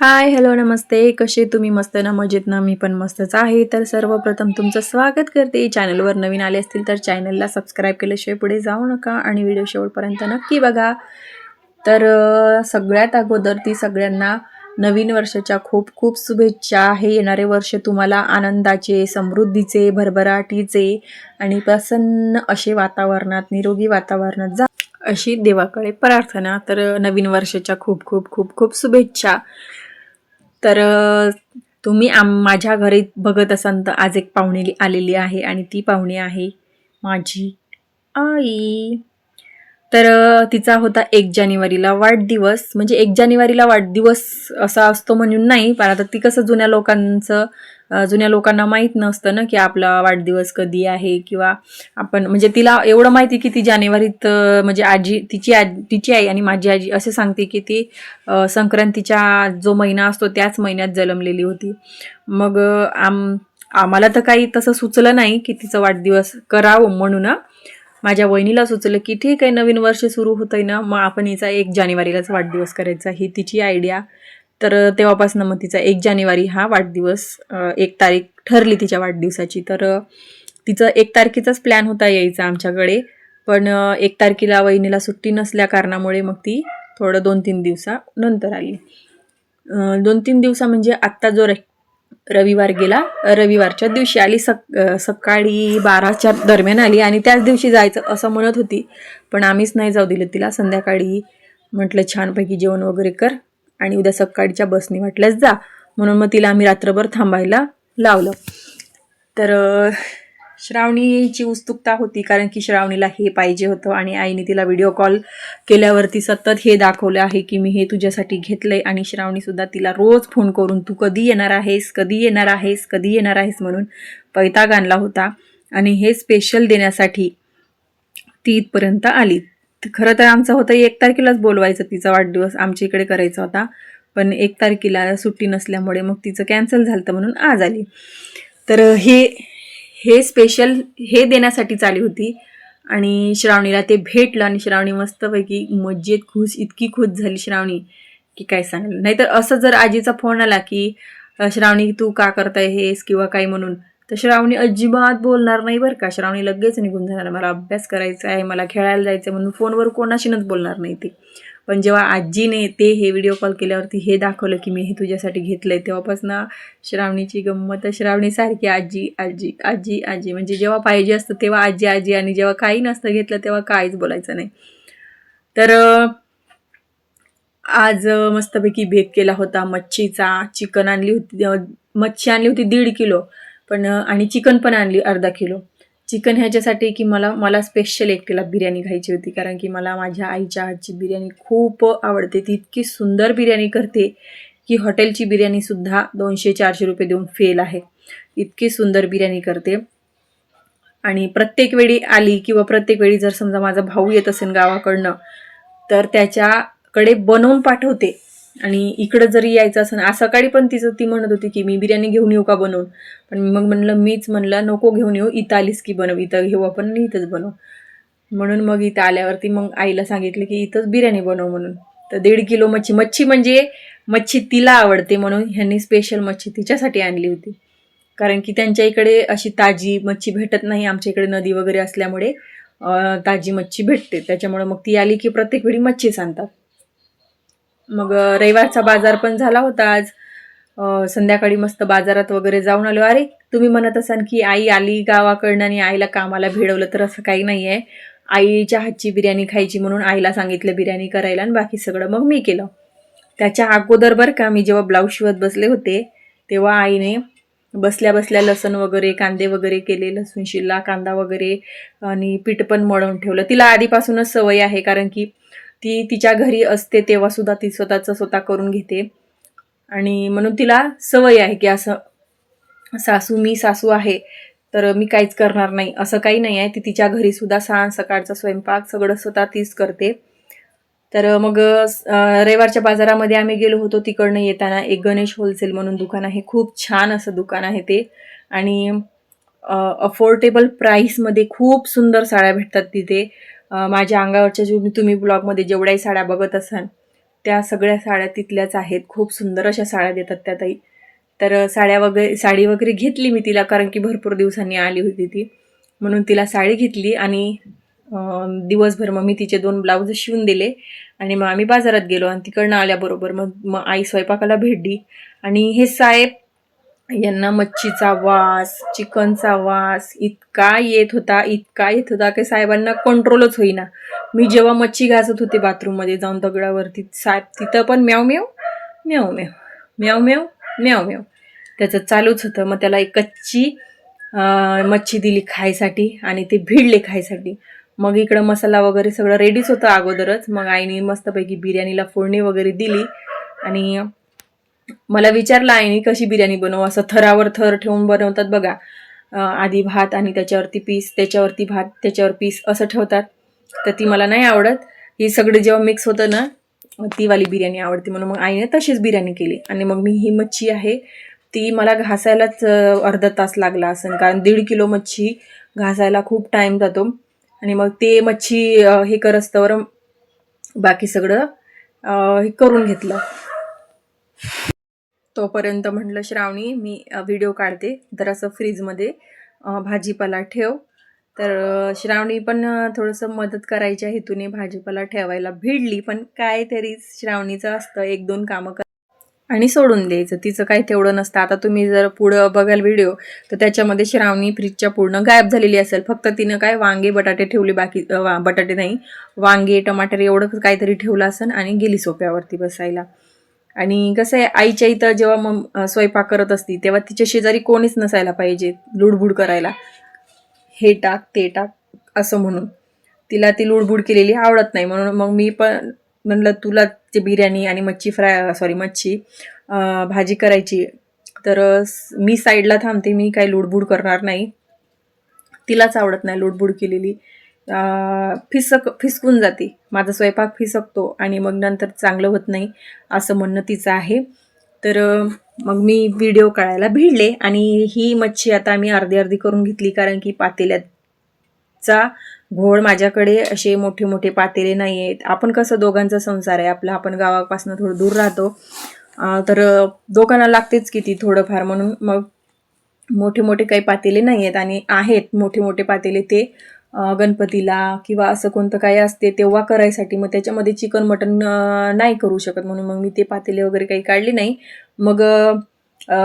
Hi hello नमस्ते. कसे तुम्ही मस्त ना? मजेत ना? मी पण मस्तच आहे. तर सर्वप्रथम तुमचं स्वागत करते. चॅनलवर नवीन आले असतील तर चॅनलला सबस्क्राईब केल्याशिवाय पुढे जाऊ नका आणि व्हिडिओ शेवटपर्यंत नक्की बघा. तर सगळ्यात अगोदर ती सगळ्यांना नवीन वर्षाच्या खूप खूप शुभेच्छा हे येणारे वर्ष तुम्हाला आनंदाचे समृद्धीचे भरभराटीचे आणि प्रसन्न असे वातावरणात निरोगी वातावरणात जा अशी देवाकडे प्रार्थना. तर नवीन वर्षाच्या खूप खूप खूप खूप शुभेच्छा. तर तुम्ही आम माझ्या घरी बघत असाल तर आज एक पाहुणी आलेली आहे आणि ती पाहुणी आहे माझी आई. तर तिचा होता एक जानेवारीला वाढदिवस. म्हणजे एक जानेवारीला वाढदिवस असा असतो म्हणून नाही पण आता ती कसं जुन्या लोकांचं जुन्या लोकांना माहीत नसतं ना की आपला वाढदिवस कधी आहे किंवा आपण म्हणजे तिला एवढं माहिती की ती जानेवारीत म्हणजे आजी तिची आज तिची आई आणि माझी आजी असे सांगते की ती संक्रांतीचा संक्रांतीच्या जो महिना असतो त्याच महिन्यात जन्मलेली होती. मग आम आम्हाला तर काही तसं सुचलं नाही की तिचा वाढदिवस करावं म्हणून माझ्या वहिनीला सुचलं की ठीक आहे नवीन वर्ष सुरू होतंय ना मग आपण हिचा एक जानेवारीलाच वाढदिवस करायचा. ही तिची आयडिया तर तेव्हापासून मग तिचा एक जानेवारी हा वाढदिवस एक तारीख ठरली तिच्या वाढदिवसाची. तर तिचं एक तारखेचाच प्लॅन होता यायचा आमच्याकडे. पण एक तारखेला वहिनीला सुट्टी नसल्या कारणामुळे मग ती थोडं दोन तीन दिवसानंतर आली. दोन तीन दिवसा म्हणजे आत्ता जो र रविवार गेला. रविवारच्या दिवशी आली सक सकाळी बाराच्या दरम्यान आली आणि त्याच दिवशी जायचं असं म्हणत होती. पण आम्हीच नाही जाऊ दिलं तिला. संध्याकाळी म्हटलं छानपैकी जेवण वगैरे कर आणि उद्या सकाळच्या बसनी वाटल्यास जा. म्हणून मग तिला आम्ही रात्रभर थांबायला लावलं. तर श्रावणीची उत्सुकता होती कारण की श्रावणीला हे पाहिजे होतं आणि आईने तिला व्हिडिओ कॉल केल्यावरती सतत हे दाखवलं आहे की मी हे तुझ्यासाठी घेतलंय आणि श्रावणीसुद्धा तिला रोज फोन करून तू कधी येणार आहेस? कधी येणार आहेस? कधी येणार आहेस? म्हणून पैताग आणला होता. आणि हे स्पेशल देण्यासाठी ती इथपर्यंत आली. खरं तर आमचं होतं एक तारखेलाच बोलवायचं तिचा वाढदिवस. आमच्या इकडे करायचा होता. पण एक तारखेला सुट्टी नसल्यामुळे मग तिचं कॅन्सल झालं म्हणून आज आली. तर हे हे स्पेशल हे देण्यासाठीच आली होती. आणि श्रावणीला ते भेटलं आणि श्रावणी मस्तपैकी मज्जेत खुश इतकी खुश झाली श्रावणी की काय सांगेल. नाहीतर असं जर आजीचा फोन आला की श्रावणी तू का करताय हेस किंवा काही म्हणून? तर श्रावणी अजिबात बोलणार नाही बरं का. श्रावणी लगेच निघून जाणार मला अभ्यास करायचा आहे मला खेळायला जायचं आहे म्हणून फोनवर कोणाशीनच बोलणार नाही ते. पण जेव्हा आजीने ते हे व्हिडिओ कॉल केल्यावरती हे दाखवलं की मी हे तुझ्यासाठी घेतलं आहे तेव्हापासून श्रावणीची गंमत श्रावणीसारखी आजी आजी आजी आजी. म्हणजे जेव्हा पाहिजे असतं तेव्हा आजी आजी आणि जेव्हा काही नसतं घेतलं तेव्हा काहीच बोलायचं नाही. तर आज मस्तपैकी भेद केला होता मच्छीचा चिकन आणली होती मच्छी आणली होती दीड किलो पण आणि चिकन पण आणली अर्धा किलो. चिकन ह्याच्यासाठी की मला मला स्पेशल एकटीला बिर्याणी खायची होती. कारण की मला माझ्या आईच्या हातची बिर्याणी खूप आवडते. ती इतकी सुंदर बिर्याणी करते की हॉटेलची बिर्याणीसुद्धा दोनशे चारशे रुपये देऊन फेल आहे. इतकी सुंदर बिर्याणी करते. आणि प्रत्येक वेळी आली किंवा प्रत्येक वेळी जर समजा माझा भाऊ येत असेल गावाकडनं तर त्याच्याकडे बनवून पाठवते. आणि इकडं जरी यायचं असं आज सकाळी पण तिचं ती म्हणत होती की मी बिर्याणी घेऊन येऊ का बनवून? पण मग म्हणलं मीच म्हणलं नको घेऊन येऊ इथं आलीस की बनव इथं घेऊ आपण आणि इथंच बनव. म्हणून मग इथं आल्यावरती मग आईला सांगितलं की इथंच बिर्याणी बनव म्हणून. तर दीड किलो मच्छी मच्छी म्हणजे मच्छी तिला आवडते म्हणून ह्यांनी स्पेशल मच्छी तिच्यासाठी आणली होती. कारण की त्यांच्या इकडे अशी ताजी मच्छी भेटत नाही आमच्या इकडे नदी वगैरे असल्यामुळे ताजी मच्छी भेटते. त्याच्यामुळे मग ती आली की प्रत्येक वेळी मच्छीच आणतात. मग रविवारचा बाजार पण झाला होता आज. संध्याकाळी मस्त बाजारात वगैरे जाऊन आलो. अरे तुम्ही म्हणत असाल की आई आली गावाकडनं आणि आईला कामाला भिडवलं तर असं काही नाही आहे आईच्या हातची बिर्याणी खायची म्हणून आईला सांगितलं बिर्याणी करायला आणि बाकी सगळं मग मी केलं. त्याच्या अगोदर बरं का मी जेव्हा ब्लाऊज शिवत बसले होते तेव्हा आईने बसल्या बसल्या लसण वगैरे कांदे वगैरे केले लसूण शिल्ला कांदा वगैरे आणि पीठ पण मळून ठेवलं. तिला आधीपासूनच सवय आहे कारण की ती तिच्या घरी असते तेव्हा सुद्धा ती स्वतःचं स्वतः करून घेते. आणि म्हणून तिला सवय आहे की असं सासू मी सासू आहे तर मी काहीच करणार नाही. असं काही नाही आहे. ती तिच्या घरी सुद्धा सकाळचा स्वयंपाक सगळं स्वतः तीच करते. तर मग रविवारच्या बाजारामध्ये आम्ही गेलो होतो तिकडनं येताना. एक गणेश होलसेल म्हणून दुकान आहे. खूप छान असं दुकान आहे ते. आणि अफोर्डेबल प्राईसमध्ये खूप सुंदर साड्या भेटतात तिथे. माझ्या अंगावरच्या जो तुम्ही ब्लॉगमध्ये जेवढ्याही साड्या बघत असाल त्या सगळ्या साड्या तिथल्याच आहेत. खूप सुंदर अशा साड्या देतात त्या ताई. तर साड्या वगैरे साडी वगैरे घेतली मी तिला कारण की भरपूर दिवसांनी आली होती ती. म्हणून तिला साडी घेतली आणि दिवसभर मग मी तिचे दोन ब्लाऊज शिवून दिले. आणि मग आम्ही बाजारात गेलो आणि तिकडनं आल्याबरोबर मग मग आई स्वयंपाकाला भेटली. आणि हे साहेब यांना मच्छीचा वास चिकनचा वास इतका येत होता इतका येत होता की साहेबांना कंट्रोलच होईना. मी जेव्हा मच्छी घासत होते बाथरूममध्ये जाऊन दगडावरती साहेब तिथं पण म्याव म्याव म्याव म्याव म्याव म्याव म्याव म्याव त्याचं चालूच होतं. मग त्याला एक कच्ची मच्छी दिली खायसाठी आणि ते भिडले खायसाठी. मग इकडं मसाला वगैरे सगळं रेडीच होतं अगोदरच. मग आईने मस्तपैकी बिर्याणीला फोडणी वगैरे दिली आणि मला विचारलं आईने कशी बिर्याणी बनवू? असं थरावर थर ठेवून बनवतात बघा. आधी भात आणि त्याच्यावरती पीस त्याच्यावरती भात त्याच्यावर पीस असं ठेवतात. तर ती मला नाही आवडत. ही सगळी जेव्हा मिक्स होतं ना ती वाली बिर्याणी आवडते. म्हणून मग आईने तशीच बिर्याणी केली. आणि मग मी ही मच्छी आहे ती मला घासायलाच अर्धा तास लागला असं कारण दीड किलो मच्छी घासायला खूप टाईम जातो. आणि मग ते मच्छी हे करस्तवर बाकी सगळं हे करून घेतलं. तोपर्यंत म्हटलं श्रावणी मी व्हिडिओ काढते. तर असं फ्रीजमध्ये भाजीपाला ठेव. तर श्रावणी पण थोडंसं मदत करायच्या हेतूने भाजीपाला ठेवायला भिडली पण काय तरी श्रावणीचं असतं एक दोन कामं कर आणि सोडून द्यायचं. तिचं काही तेवढं नसतं. आता तुम्ही जर पुढं बघाल व्हिडिओ तर त्याच्यामध्ये श्रावणी फ्रीजच्या पूर्ण गायब झालेली असेल. फक्त तिनं काय वांगे बटाटे ठेवले बाकी वा- बटाटे नाही वांगे टमाटर एवढं काहीतरी ठेवलं असेल आणि गेली सोप्यावरती बसायला. आणि कसं आहे आईच्या इथं जेव्हा मग स्वयंपाक करत असती तेव्हा तिच्या शेजारी कोणीच नसायला पाहिजे लुडबुड करायला. हे टाक ते टाक असं म्हणून. तिला ती लुडबुड केलेली आवडत नाही. म्हणून मग मी पण म्हणलं तुला ते बिर्याणी आणि मच्छी फ्राय सॉरी मच्छी भाजी करायची तर मी साईडला थांबते मी काही लुडबुड करणार नाही. तिलाच आवडत नाही लुडबुड केलेली. फिसक फिसकून जाते. माझा स्वयंपाक फिसकतो आणि मग नंतर चांगलं होत नाही असं म्हणणं तिचं आहे. तर मग मी व्हिडिओ काढायला भिडले आणि ही मच्छी आता मी अर्धी अर्धी करून घेतली कारण की पातेल्याचा घोळ माझ्याकडे असे मोठे मोठे पातेले नाही आहेत आपण कसं दोघांचा संसार आहे आपला आपण गावापासून थोडं दूर राहतो. तर दोघांना लागतेच किती थोडंफार म्हणून. मग मोठे मोठे काही पातेले नाही आहेत आणि आहेत मोठे मोठे पातेले ते. गणपतीला किंवा असं कोणतं काही असते तेव्हा करायसाठी. मग त्याच्यामध्ये चिकन मटन नाही करू शकत. म्हणून मग मी ते पातेले वगैरे काही काढले नाही. मग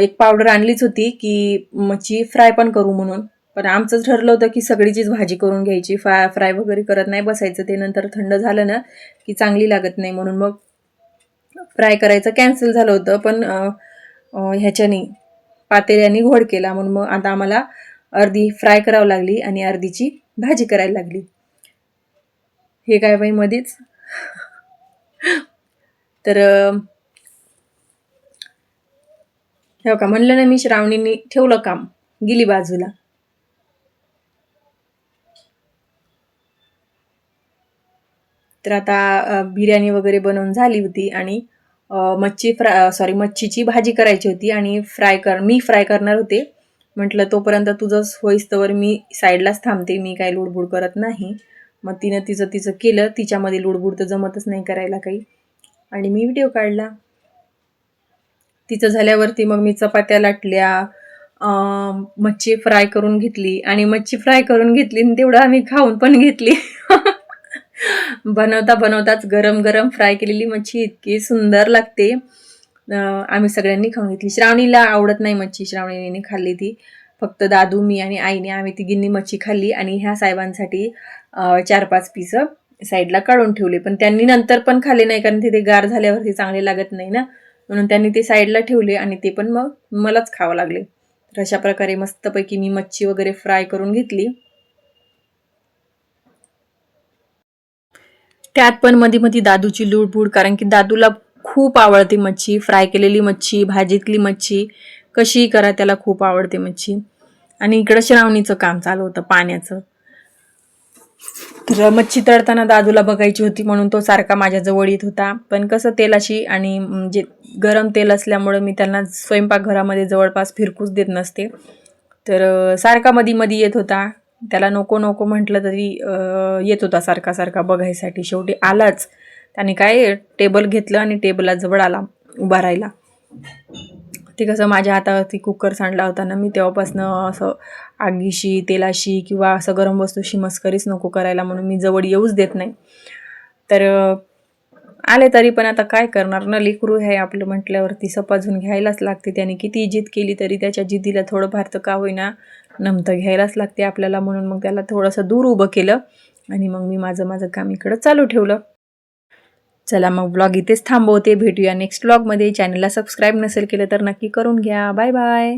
एक पावडर आणलीच होती की मच्छी फ्राय पण करू म्हणून. पण आमचं ठरलं होतं की सगळीचीच भाजी करून घ्यायची. फ्राय फ्राय वगैरे करत नाही बसायचं. ते नंतर थंड झालं ना की चांगली लागत नाही. म्हणून मग फ्राय करायचं कॅन्सल झालं होतं. पण ह्याच्याने पातेल्याने घोड केला. म्हणून मग आता आम्हाला अर्धी फ्राय करावं लागली आणि अर्धीची भाजी करायला लागली. हे काय बाई मध्येच तर हो का म्हणलं ना मी श्रावणीने ठेवलं काम गेली बाजूला. तर आता बिर्याणी वगैरे बनवून झाली होती आणि मच्छी फ्राय सॉरी मच्छीची भाजी करायची होती आणि फ्राय कर मी फ्राय करणार होते. म्हटलं तोपर्यंत तुझं होईस्तवर मी साईडलाच थांबते मी काही लुडबुड करत नाही. मग तिनं तिचं तिचं केलं तिच्यामध्ये लुडबुड तर जमतच नाही करायला काही. आणि मी व्हिडिओ काढला. तिचं झाल्यावरती मग मी चपात्या लाटल्या मच्छी फ्राय करून घेतली. आणि मच्छी फ्राय करून घेतली आणि तेवढं आम्ही खाऊन पण घेतली. बनवता बनवताच गरम गरम फ्राय केलेली मच्छी इतकी सुंदर लागते. आम्ही सगळ्यांनी खाऊन घेतली. श्रावणीला आवडत नाही मच्छी श्रावणीने खाल्ली ती. फक्त दादू मी आणि आईने आम्ही तिघींनी मच्छी खाल्ली आणि ह्या साहेबांसाठी चार पाच पीसं साईडला काढून ठेवले. पण त्यांनी नंतर पण खाल्ले नाही कारण ते गार झाल्यावरती चांगले लागत नाही ना. म्हणून त्यांनी ते साईडला ठेवले आणि ते पण मग मलाच खावं लागले. तर अशा प्रकारे मस्तपैकी मी मच्छी वगैरे फ्राय करून घेतली. त्यात पण मध्ये मध्ये दादूची लूडबूड कारण की दादूला खूप आवडते मच्छी. फ्राय केलेली मच्छी भाजीतली मच्छी. कशीही करा त्याला खूप आवडते मच्छी. आणि इकडं श्रावणीचं काम चालू होतं पाण्याचं. तर मच्छी तळताना दादूला बघायची होती म्हणून तो सारखा माझ्याजवळ येत होता. पण कसं तेलाशी आणि जे गरम तेल असल्यामुळं मी त्यांना स्वयंपाकघरामध्ये जवळपास फिरकूच देत नसते. तर सारखा मधी मधी येत होता. त्याला नको नको म्हटलं तरी येत होता सारखा सारखा बघायसाठी. शेवटी आलाच. त्याने काय टेबल घेतलं आणि टेबला जवळ आला उभा राहिला. ते कसं माझ्या हातावरती कुकर सांडला होता ना मी तेव्हापासनं असं आगीशी तेलाशी किंवा असं गरम वस्तूशी मस्करीच नको करायला म्हणून मी जवळ येऊच देत नाही. तर आले तरी पण आता काय करणार ना? लेकरू हे आपलं म्हटल्यावरती सपाजून घ्यायलाच लागते. त्याने किती जिद केली तरी त्याच्या जिद्दीला थोडंफार तर का होईना नमतं घ्यायलाच लागते आपल्याला म्हणून. मग त्याला थोडंसं दूर उभं केलं आणि मग मी माझं माझं काम इकडं चालू ठेवलं. चला मग ब्लॉग इथेच थांबवते. भेटूया नेक्स्ट ब्लॉगमध्ये चॅनलला सबस्क्राईब नसेल केलं तर नक्की करून घ्या. Bye bye